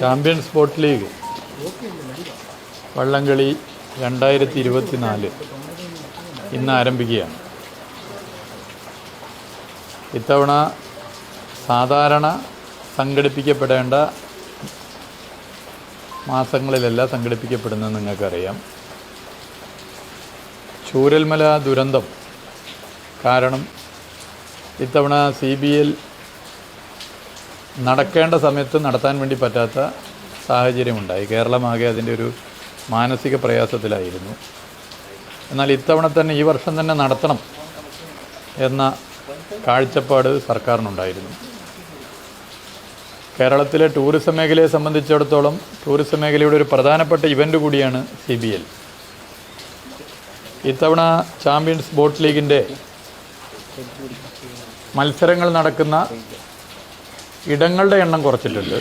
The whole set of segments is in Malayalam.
ചാമ്പ്യൻ സ്പോർട്സ് ലീഗ് വള്ളംകളി രണ്ടായിരത്തി ഇരുപത്തി നാല് ഇന്ന് ആരംഭിക്കുകയാണ്. ഇത്തവണ സാധാരണ സംഘടിപ്പിക്കപ്പെടേണ്ട മാസങ്ങളിലല്ല സംഘടിപ്പിക്കപ്പെടുന്നത് നിങ്ങൾക്കറിയാം. ചൂരൽമല ദുരന്തം കാരണം ഇത്തവണ സി ബി എൽ നടക്കേണ്ട സമയത്ത് നടത്താൻ വേണ്ടി പറ്റാത്ത സാഹചര്യമുണ്ടായി. കേരളമാകെ അതിന്റെ ഒരു മാനസിക പ്രയാസത്തിലായിരുന്നു. എന്നാൽ ഇത്തവണ തന്നെ ഈ വർഷം തന്നെ നടത്തണം എന്ന കാഴ്ചപ്പാട് സർക്കാരിനുണ്ടായിരുന്നു. കേരളത്തിലെ ടൂറിസം മേഖലയെ സംബന്ധിച്ചിടത്തോളം ടൂറിസം മേഖലയുടെ ഒരു പ്രധാനപ്പെട്ട ഇവന്റ് കൂടിയാണ് സി ബി എൽ. ഇത്തവണ ചാമ്പ്യൻസ് ബോട്ട് ലീഗിന്റെ മത്സരങ്ങൾ നടക്കുന്ന ഇടങ്ങളുടെ എണ്ണം കുറച്ചിട്ടുണ്ട്.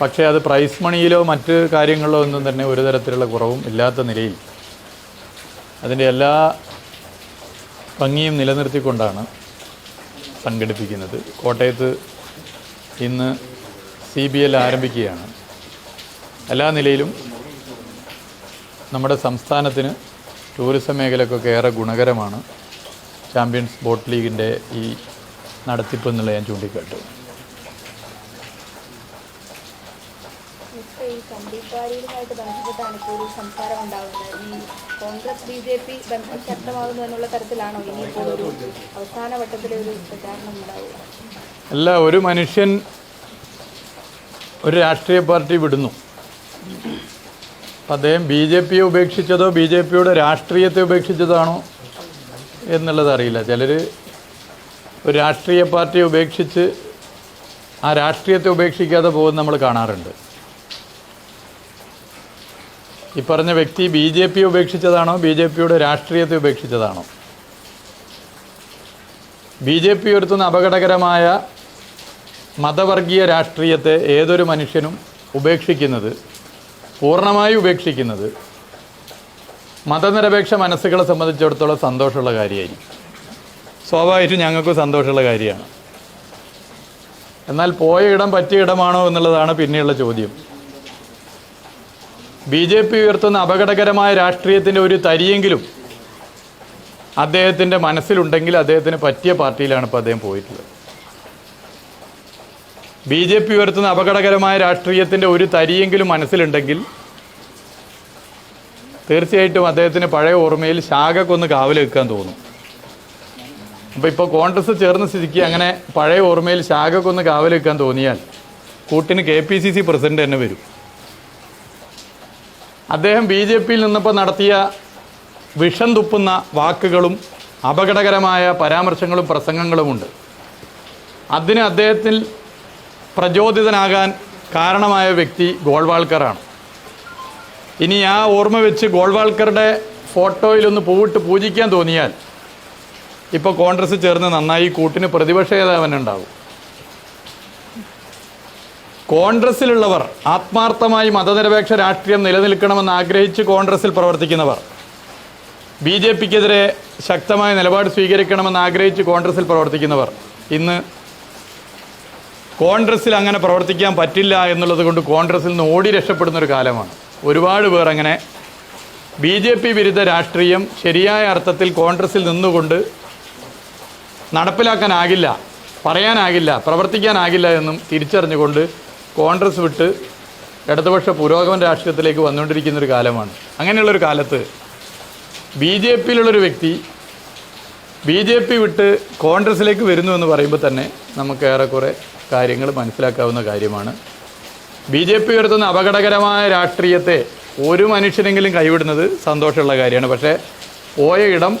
പക്ഷേ അത് പ്രൈസ് മണിയിലോ മറ്റ് കാര്യങ്ങളിലോ ഒന്നും തന്നെ ഒരു തരത്തിലുള്ള കുറവും ഇല്ലാത്ത നിലയിൽ അതിന്റെ എല്ലാ ഭംഗിയും നിലനിർത്തിക്കൊണ്ടാണ് സംഘടിപ്പിക്കുന്നത്. കോട്ടയത്ത് ഇന്ന് സി ബി എൽ ആരംഭിക്കുകയാണ്. എല്ലാ നിലയിലും നമ്മുടെ സംസ്ഥാനത്തിന് ടൂറിസം മേഖലക്കൊക്കെ ഏറെ ഗുണകരമാണ്. ചാമ്പ്യൻസ് ബോട്ട് ലീഗിന്റെ ഈ നടത്തിപ്പ് എന്നുള്ള ഞാൻ ചൂണ്ടിക്കാട്ടും. ഈ സന്ദീപ് വാര്യരുമായിട്ട് ബന്ധപ്പെട്ടാണ് ഇപ്പോൾ ഒരു സംസാരം ഉണ്ടാകുന്നത് ഈ കോൺഗ്രസ് ബി ജെ പി ബന്ധം ശക്തമാകുന്നു എന്നുള്ള തരത്തിലാണോ ഇനിയിപ്പോൾ ഒരു അവസാന വട്ടത്തിലെ ഒരു പ്രചാരണം ഉണ്ടാവുക? അല്ല ഒരു മനുഷ്യൻ ഒരു രാഷ്ട്രീയ പാർട്ടി വിടുന്നു. അദ്ദേഹം ബി ജെ പിയെ ഉപേക്ഷിച്ചതോ ബി ജെ പിയുടെ രാഷ്ട്രീയത്തെ ഉപേക്ഷിച്ചതാണോ എന്നുള്ളത് അറിയില്ല. ചിലർ ഒരു രാഷ്ട്രീയ പാർട്ടിയെ ഉപേക്ഷിച്ച് ആ രാഷ്ട്രീയത്തെ ഉപേക്ഷിക്കാതെ പോകുന്ന നമ്മൾ കാണാറുണ്ട്. ഈ പറഞ്ഞ വ്യക്തി ബി ജെ പി ഉപേക്ഷിച്ചതാണോ ബി ജെ പിയുടെ രാഷ്ട്രീയത്തെ ഉപേക്ഷിച്ചതാണോ? ബി ജെ പി ഉയർത്തുന്ന അപകടകരമായ മതവർഗീയ രാഷ്ട്രീയത്തെ ഏതൊരു മനുഷ്യനും ഉപേക്ഷിക്കുന്നത് പൂർണമായി ഉപേക്ഷിക്കുന്നത് മതനിരപേക്ഷ മനസ്സുകളെ സംബന്ധിച്ചിടത്തോളം സന്തോഷമുള്ള കാര്യമായിരിക്കും. സ്വാഭാവികമായിട്ടും ഞങ്ങൾക്ക് സന്തോഷമുള്ള കാര്യമാണ്. എന്നാൽ പോയ ഇടം പറ്റിയ ഇടമാണോ എന്നുള്ളതാണ് പിന്നെയുള്ള ചോദ്യം. ബി ജെ പി ഉയർത്തുന്ന അപകടകരമായ രാഷ്ട്രീയത്തിന്റെ ഒരു തരിയെങ്കിലും അദ്ദേഹത്തിന്റെ മനസ്സിലുണ്ടെങ്കിൽ അദ്ദേഹത്തിന് പറ്റിയ പാർട്ടിയിലാണ് ഇപ്പോൾ അദ്ദേഹം പോയിട്ടുള്ളത്. ബി ജെ പി ഉയർത്തുന്ന അപകടകരമായ രാഷ്ട്രീയത്തിന്റെ ഒരു തരിയെങ്കിലും മനസ്സിലുണ്ടെങ്കിൽ തീർച്ചയായിട്ടും അദ്ദേഹത്തിന് പഴയ ഓർമ്മയിൽ ശാഖക്കൊന്ന് കാവൽ വെക്കാൻ തോന്നും. അപ്പോൾ ഇപ്പോൾ കോൺഗ്രസ് ചേർന്ന് സ്ഥിതിക്ക് അങ്ങനെ പഴയ ഓർമ്മയിൽ ശാഖക്കൊന്ന് കാവൽ വെക്കാൻ തോന്നിയാൽ കൂട്ടിന് K P C C president തന്നെ വരും. അദ്ദേഹം ബി ജെ പിയിൽ നിന്നപ്പോൾ നടത്തിയ വിഷം തുപ്പുന്ന വാക്കുകളും അപകടകരമായ പരാമർശങ്ങളും പ്രസംഗങ്ങളുമുണ്ട്. അതിന് അദ്ദേഹത്തിൽ പ്രചോദിതനാകാൻ കാരണമായ വ്യക്തി ഗോൾവാൾക്കറാണ്. ഇനി ആ ഓർമ്മ വെച്ച് ഗോൾവാൾക്കറുടെ ഫോട്ടോയിലൊന്ന് പൂവിട്ട് പൂജിക്കാൻ തോന്നിയാൽ ഇപ്പോൾ കോൺഗ്രസ് ചേർന്ന് നന്നായി കൂട്ടിന് പ്രതിപക്ഷ നേതാവനുണ്ടാവും കോൺഗ്രസ്സിലുള്ളവർ ആത്മാർത്ഥമായി മതനിരപേക്ഷ രാഷ്ട്രീയം നിലനിൽക്കണമെന്ന് ആഗ്രഹിച്ച് കോൺഗ്രസ്സിൽ പ്രവർത്തിക്കുന്നവർ ബി ജെ പിക്കെതിരെ ശക്തമായ നിലപാട് സ്വീകരിക്കണമെന്ന് ആഗ്രഹിച്ച് കോൺഗ്രസ്സിൽ പ്രവർത്തിക്കുന്നവർ ഇന്ന് കോൺഗ്രസ്സിൽ അങ്ങനെ പ്രവർത്തിക്കാൻ പറ്റില്ല എന്നുള്ളത് കൊണ്ട് കോൺഗ്രസ്സിൽ നിന്ന് ഓടി രക്ഷപ്പെടുന്ന ഒരു കാലമാണ്. ഒരുപാട് പേർ അങ്ങനെ ബി ജെ പി വിരുദ്ധ രാഷ്ട്രീയം ശരിയായ അർത്ഥത്തിൽ കോൺഗ്രസ്സിൽ നിന്നുകൊണ്ട് നടപ്പിലാക്കാനാകില്ല പറയാനാകില്ല പ്രവർത്തിക്കാനാകില്ല എന്നും തിരിച്ചറിഞ്ഞുകൊണ്ട് കോൺഗ്രസ് വിട്ട് ഇടതുപക്ഷ പുരോഗമന രാഷ്ട്രീയത്തിലേക്ക് വന്നുകൊണ്ടിരിക്കുന്നൊരു കാലമാണ്. അങ്ങനെയുള്ളൊരു കാലത്ത് ബി ജെ പിയിലുള്ളൊരു വ്യക്തി ബി ജെ പി വിട്ട് കോൺഗ്രസ്സിലേക്ക് വരുന്നു എന്ന് പറയുമ്പോൾ തന്നെ നമുക്ക് ഏറെക്കുറെ കാര്യങ്ങൾ മനസ്സിലാക്കാവുന്ന കാര്യമാണ്. ബി ജെ പി ഉയർത്തുന്ന അപകടകരമായ രാഷ്ട്രീയത്തെ ഒരു മനുഷ്യനെങ്കിലും കൈവിടുന്നത് സന്തോഷമുള്ള കാര്യമാണ്. പക്ഷേ പോയ ഇടം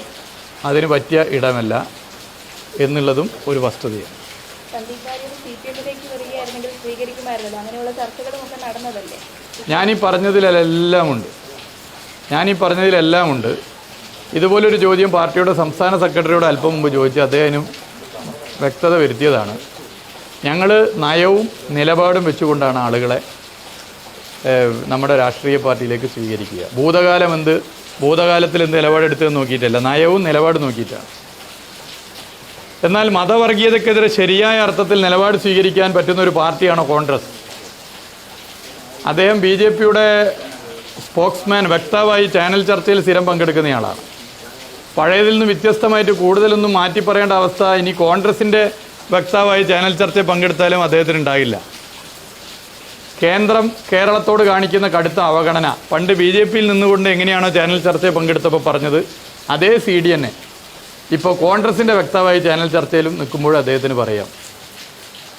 അതിന് പറ്റിയ ഇടമല്ല. എന്നുള്ളതും ഒരു വസ്തുതയാണ്. ഞാനീ പറഞ്ഞതിലെല്ലാം ഉണ്ട് ഞാനീ പറഞ്ഞതിലെല്ലാം ഉണ്ട് ഇതുപോലൊരു ചോദ്യം പാർട്ടിയുടെ സംസ്ഥാന സെക്രട്ടറിയോട് അല്പം മുമ്പ് ചോദിച്ച് അദ്ദേഹം വ്യക്തത വരുത്തിയതാണ്. ഞങ്ങൾ നയവും നിലപാടും വെച്ചുകൊണ്ടാണ് ആളുകളെ നമ്മുടെ രാഷ്ട്രീയ പാർട്ടിയിലേക്ക് സ്വീകരിക്കുക. ഭൂതകാലം എന്ത് ഭൂതകാലത്തിൽ എന്ത് നിലപാടെടുത്തതെന്ന് നോക്കിയിട്ടല്ല. നയവും നിലപാട് നോക്കിയിട്ടാണ്. എന്നാൽ മതവർഗീയതക്കെതിരെ ശരിയായ അർത്ഥത്തിൽ നിലപാട് സ്വീകരിക്കാൻ പറ്റുന്ന ഒരു പാർട്ടിയാണ് കോൺഗ്രസ്. അദ്ദേഹം ബി ജെ പിയുടെ സ്പോക്സ്മാൻ വ്യക്തമായി ചാനൽ ചർച്ചയിൽ സ്ഥിരം പങ്കെടുക്കുന്നയാളാണ് പഴയതിൽ നിന്ന് വ്യത്യസ്തമായിട്ട് കൂടുതലൊന്നും മാറ്റി പറയേണ്ട അവസ്ഥ ഇനി കോൺഗ്രസിന്റെ വ്യക്താവായി ചാനൽ ചർച്ചയിൽ പങ്കെടുത്താലും അദ്ദേഹത്തിന് ഉണ്ടാകില്ല. കേന്ദ്രം കേരളത്തോട് കാണിക്കുന്ന കടുത്ത അവഗണന. പണ്ട് ബി ജെ പിയിൽ നിന്നുകൊണ്ട് എങ്ങനെയാണോ ചാനൽ ചർച്ചയിൽ പങ്കെടുത്തപ്പോൾ പറഞ്ഞത് അതേ സി ഡി എന്നെ ഇപ്പോൾ കോൺഗ്രസിന്റെ വക്താവായി ചാനൽ ചർച്ചയിലും നിൽക്കുമ്പോൾ അദ്ദേഹത്തിന് പറയാം.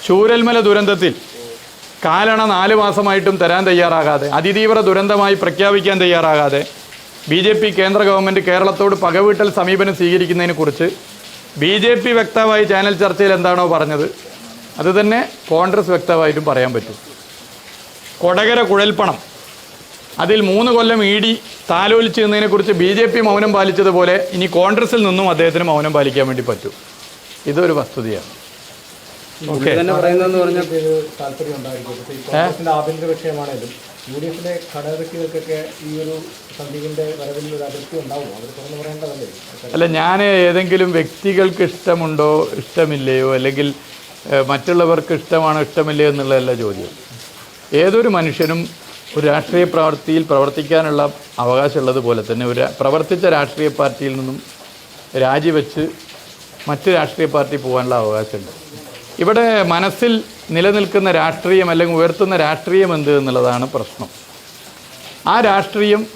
ചൂരൽമല ദുരന്തത്തിൽ കാലണ നാല് മാസമായിട്ടും തരാൻ തയ്യാറാകാതെ അതിതീവ്ര ദുരന്തമായി പ്രഖ്യാപിക്കാൻ തയ്യാറാകാതെ ബി ജെ പി കേന്ദ്ര ഗവൺമെന്റ് കേരളത്തോട് പകവീട്ടൽ സമീപനം സ്വീകരിക്കുന്നതിനെക്കുറിച്ച് ബി ജെ പി വ്യക്തമായി ചാനൽ ചർച്ചയിൽ എന്താണോ പറഞ്ഞത് അത് തന്നെ കോൺഗ്രസ് വ്യക്തമായിട്ടും പറയാൻ പറ്റും. കൊടകര കുഴൽപ്പണം അതിൽ മൂന്ന് കൊല്ലം ഇ ഡി താലോലിച്ചു നിന്നതിനെക്കുറിച്ച് ബി ജെ പി മൗനം പാലിച്ചതുപോലെ ഇനി കോൺഗ്രസിൽ നിന്നും അദ്ദേഹത്തിന് മൗനം പാലിക്കാൻ വേണ്ടി പറ്റും. ഇതൊരു വസ്തുതയാണ്. ഓക്കെ. ഈ കോൺഗ്രസിന്റെ ആഭ്യന്തര വിഷയമാണേലും യു ഡി എഫിലെ ഘടകകക്ഷികൾക്കൊക്കെ ഈ ഒരു സന്ദീപിന്റെ വരവിൽ ഒരു അതിർത്തി ഉണ്ടാവും. അവർ തുറന്നു പറയേണ്ടതല്ലേ? അല്ല ഞാൻ ഏതെങ്കിലും വ്യക്തികൾക്ക് ഇഷ്ടമുണ്ടോ ഇഷ്ടമില്ലയോ അല്ലെങ്കിൽ മറ്റുള്ളവർക്ക് ഇഷ്ടമാണോ ഇഷ്ടമില്ലയോ എന്നുള്ളതല്ല ചോദ്യം. ഏതൊരു മനുഷ്യനും ഒരു രാഷ്ട്രീയ പ്രവൃത്തിയിൽ പ്രവർത്തിക്കാനുള്ള അവകാശമുള്ളത് പോലെ തന്നെ ഒരു പ്രവർത്തിച്ച രാഷ്ട്രീയ പാർട്ടിയിൽ നിന്നും രാജിവെച്ച് മറ്റ് രാഷ്ട്രീയ പാർട്ടി പോകാനുള്ള അവകാശമുണ്ട്. ഇവിടെ മനസ്സിൽ നിലനിൽക്കുന്ന രാഷ്ട്രീയം അല്ലെങ്കിൽ ഉയർത്തുന്ന രാഷ്ട്രീയം എന്ത് എന്നുള്ളതാണ് പ്രശ്നം. ആ രാഷ്ട്രീയം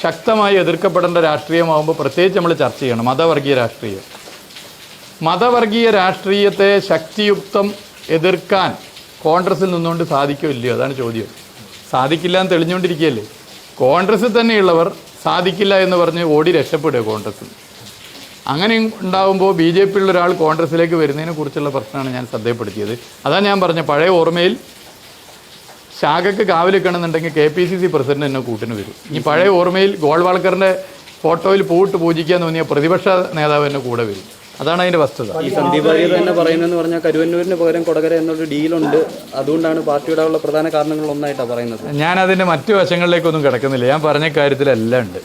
ശക്തമായി എതിർക്കപ്പെടേണ്ട രാഷ്ട്രീയമാകുമ്പോൾ പ്രത്യേകിച്ച് നമ്മൾ ചർച്ച ചെയ്യണം. മതവർഗീയ രാഷ്ട്രീയം. മതവർഗീയ രാഷ്ട്രീയത്തെ ശക്തിയുക്തം എതിർക്കാൻ കോൺഗ്രസിൽ നിന്നുകൊണ്ട് സാധിക്കുമില്ലയോ അതാണ് ചോദ്യം. സാധിക്കില്ല എന്ന് തെളിഞ്ഞുകൊണ്ടിരിക്കുകയല്ലേ? കോൺഗ്രസ്സിൽ തന്നെയുള്ളവർ സാധിക്കില്ല എന്ന് പറഞ്ഞ് ഓടി രക്ഷപ്പെടുക കോൺഗ്രസ്സിൽ. അങ്ങനെ ഉണ്ടാകുമ്പോൾ ബി ജെ പിയുള്ള ഒരാൾ കോൺഗ്രസ്സിലേക്ക് വരുന്നതിനെ കുറിച്ചുള്ള പ്രശ്നമാണ് ഞാൻ ശ്രദ്ധയപ്പെടുത്തിയത് അതാണ് ഞാൻ പറഞ്ഞ പഴയ ഓർമ്മയിൽ ശാഖക്ക് കാവലിക്കണമെന്നുണ്ടെങ്കിൽ K P C C president എന്നെ കൂട്ടിന് വരും. ഈ പഴയ ഓർമ്മയിൽ ഗോൾവാൾക്കറിന്റെ ഫോട്ടോയിൽ പൂട്ട് പൂജിക്കാൻ തോന്നിയ പ്രതിപക്ഷ നേതാവ് എന്നെ കൂടെ വരും. അതാണ് അതിന്റെ വസ്തുത. ഈ സന്ദീപ് വാര്യർ തന്നെ പറയുന്നതെന്ന് പറഞ്ഞാൽ കരുവന്നൂരിന് പകരം കൊടകര എന്നൊരു ഡീലുണ്ട്. അതുകൊണ്ടാണ് പാർട്ടിയുടെ ഉള്ള പ്രധാന കാരണങ്ങൾ ഒന്നായിട്ടാണ് പറയുന്നത്. ഞാൻ അതിന്റെ മറ്റു വശങ്ങളിലേക്കൊന്നും കിടക്കുന്നില്ല. ഞാൻ പറഞ്ഞ കാര്യത്തിലെല്ലാം ഉണ്ട്.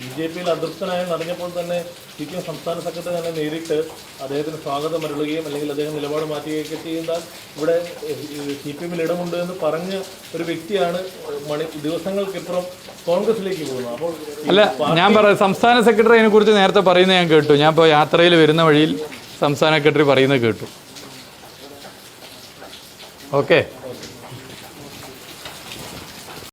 ബി ജെ പിയിൽ അതൃപ്തനായി നടന്നപ്പോൾ തന്നെ സി പി എം സംസ്ഥാന സെക്രട്ടറി തന്നെ നേരിട്ട് അദ്ദേഹത്തിന് സ്വാഗതം അരുളുകയും അല്ലെങ്കിൽ അദ്ദേഹം നിലപാട് മാറ്റുകയൊക്കെ ചെയ്യുന്ന ഇവിടെ സി പി എമ്മിൽ ഇടമുണ്ട് എന്ന് പറഞ്ഞ ഒരു വ്യക്തിയാണ് മണി ദിവസങ്ങൾക്കിപ്പുറം കോൺഗ്രസിലേക്ക് പോകുന്നത്. അപ്പോൾ അല്ല ഞാൻ പറയാം സംസ്ഥാന സെക്രട്ടറി അതിനെ കുറിച്ച് നേരത്തെ പറയുന്നത് ഞാൻ കേട്ടു. ഞാൻ ഇപ്പോൾ യാത്രയിൽ വരുന്ന വഴിയിൽ സംസ്ഥാന സെക്രട്ടറി പറയുന്നത് കേട്ടു. ഓക്കെ.